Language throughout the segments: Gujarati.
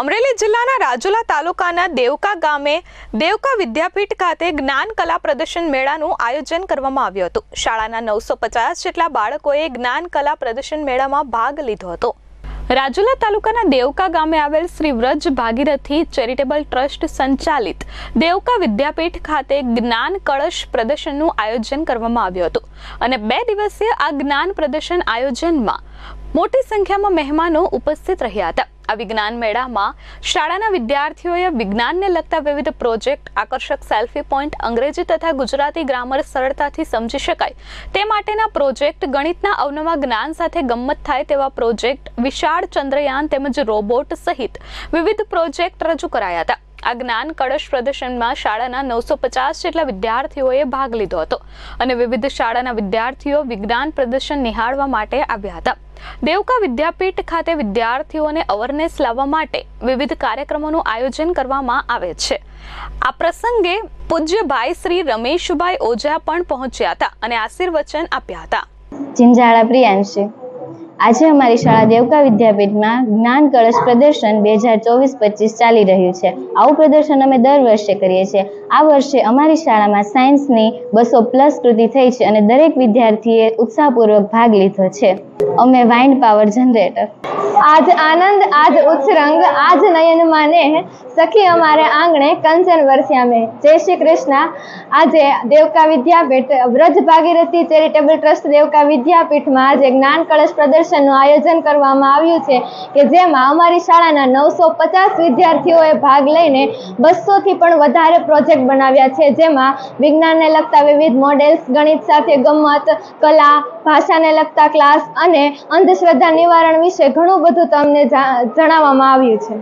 અમરેલી જિલ્લાના રાજુલા તાલુકાના દેવકા ગામે દેવકા વિદ્યાપીઠ ખાતે જ્ઞાન કલા પ્રદર્શન મેળાનું આયોજન કરવામાં આવ્યું હતું. શાળાના નવસો પચાસ જેટલા બાળકોએ જ્ઞાન કલા પ્રદર્શન મેળામાં ભાગ લીધો હતો. રાજુલા તાલુકાના દેવકા ગામે આવેલ શ્રી વ્રજ ભાગીરથી ચેરિટેબલ ટ્રસ્ટ સંચાલિત દેવકા વિદ્યાપીઠ ખાતે જ્ઞાન કળશ પ્રદર્શનનું આયોજન કરવામાં આવ્યું હતું અને બે દિવસીય આ જ્ઞાન પ્રદર્શન આયોજનમાં મોટી સંખ્યામાં મહેમાનો ઉપસ્થિત રહ્યા હતા. આ વિજ્ઞાન મેળામાં શાળાના વિદ્યાર્થીઓએ વિજ્ઞાનને લગતા વિવિધ પ્રોજેક્ટ, આકર્ષક સેલ્ફી પોઈન્ટ, અંગ્રેજી તથા ગુજરાતી ગ્રામર સરળતાથી સમજી શકાય. તે માટેના પ્રોજેક્ટ ગણિતના અવનવા જ્ઞાન સાથે ગમ્મત થાય તેવા પ્રોજેક્ટ વિશાળ ચંદ્રયાન તેમજ રોબોટ સહિત વિવિધ પ્રોજેક્ટ રજૂ કરાયા હતા. આ જ્ઞાન કળશ પ્રદર્શનમાં શાળાના નવસો પચાસ જેટલા વિદ્યાર્થીઓએ ભાગ લીધો હતો અને વિવિધ શાળાના વિદ્યાર્થીઓ વિજ્ઞાન પ્રદર્શન નિહાળવા માટે આવ્યા હતા. દેવકા વિદ્યાપીઠ ખાતે વિદ્યાર્થીઓને અવરનેસ લાવવા માટે વિવિધ કાર્યક્રમોનું આયોજન કરવામાં આવે છે. આ પ્રસંગે પૂજ્ય ભાઈ શ્રી રમેશભાઈ ઓઝા પણ પહોંચ્યા હતા અને આશીર્વચન આપ્યા હતા. જિંજાળા પ્રિયાંશી. આજે અમારી શાળા દેવકા વિદ્યાપીઠમાં જ્ઞાન કળશ પ્રદર્શન બે હજાર ચોવીસ પચીસ ચાલી રહ્યું છે. આવું પ્રદર્શન અમે દર વર્ષે કરીએ છીએ. આ વર્ષે અમારી શાળામાં સાયન્સની બસો પ્લસ કૃતિ થઈ છે અને દરેક વિદ્યાર્થીએ ઉત્સાહપૂર્વક ભાગ લીધો છે. અમે વાઇન્ડ પાવર જનરેટર આજ આનંદ, આજ ઉત્સરંગ, આજ નયન માને સખી અમારે આંગણે કંચન વરસ્યા મેં જય શ્રી કૃષ્ણ. આજે દેવકા વિદ્યાપીઠ વ્રજ ભાગીરથી ચેરિટેબલ ટ્રસ્ટ દેવકા વિદ્યાપીઠમાં આજે જ્ઞાન કળશ પ્રદર્શનનું આયોજન કરવામાં આવ્યું છે કે જેમાં અમારી શાળાના નવસો પચાસ વિદ્યાર્થીઓએ ભાગ લઈને બસોથી પણ વધારે પ્રોજેક્ટ બનાવ્યા છે. જેમાં વિજ્ઞાનને લગતા વિવિધ મોડેલ્સ ગણિત સાથે ગમ્મત કલા, ભાષાને લગતા ક્લાસ અને અંધશ્રદ્ધા નિવારણ વિશે ઘણું બધું તમને જણાવવામાં આવ્યું છે.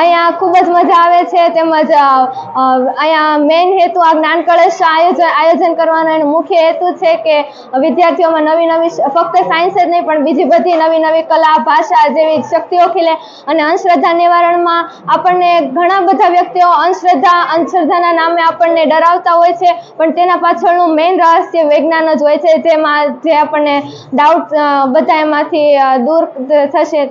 અહીંયા ખૂબ જ મજા આવે છે તેમજ અહીંયા મેઇન હેતુ આ જ્ઞાન કળશ આયોજન આયોજન કરવાનો એનો મુખ્ય હેતુ છે કે વિદ્યાર્થીઓમાં નવી નવી ફક્ત સાયન્સ જ નહીં, પણ બીજી બધી નવી નવી કલા, ભાષા જેવી શક્તિઓ ખીલે અને અંધશ્રદ્ધા નિવારણમાં આપણને ઘણા બધા વ્યક્તિઓ અંધશ્રદ્ધા, અંધશ્રદ્ધાના નામે આપણને ડરાવતા હોય છે, પણ તેના પાછળનું મેઇન રહસ્ય વિજ્ઞાન જ હોય છે, જેમાં જે આપણને ડાઉટ બધા એમાંથી દૂર થશે.